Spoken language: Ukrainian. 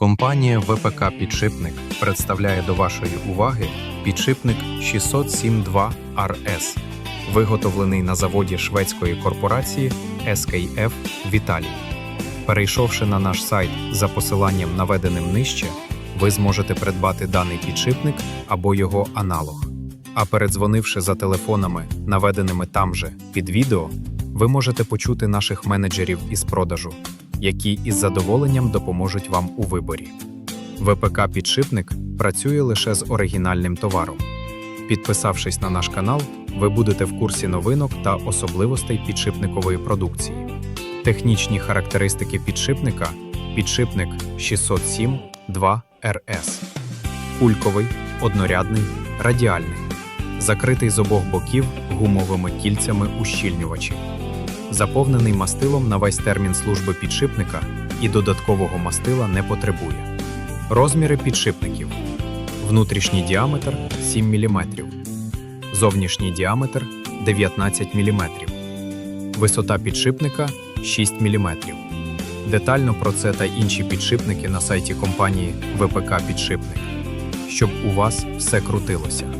Компанія ВПК Підшипник представляє до вашої уваги підшипник 607.2 RS, виготовлений на заводі шведської корпорації SKF в Італії. Перейшовши на наш сайт за посиланням, наведеним нижче, ви зможете придбати даний підшипник або його аналог. А передзвонивши за телефонами, наведеними там же під відео, ви можете почути наших менеджерів із продажу, які із задоволенням допоможуть вам у виборі. ВПК Підшипник працює лише з оригінальним товаром. Підписавшись на наш канал, ви будете в курсі новинок та особливостей підшипникової продукції. Технічні характеристики підшипника підшипник 607 2 RS. Кульковий, однорядний, радіальний. Закритий з обох боків гумовими кільцями ущільнювачів. Заповнений мастилом на весь термін служби підшипника і додаткового мастила не потребує. Розміри підшипників: внутрішній діаметр 7 мм, зовнішній діаметр 19 мм, висота підшипника 6 мм. Детально про це та інші підшипники на сайті компанії ВПК Підшипник, щоб у вас все крутилося.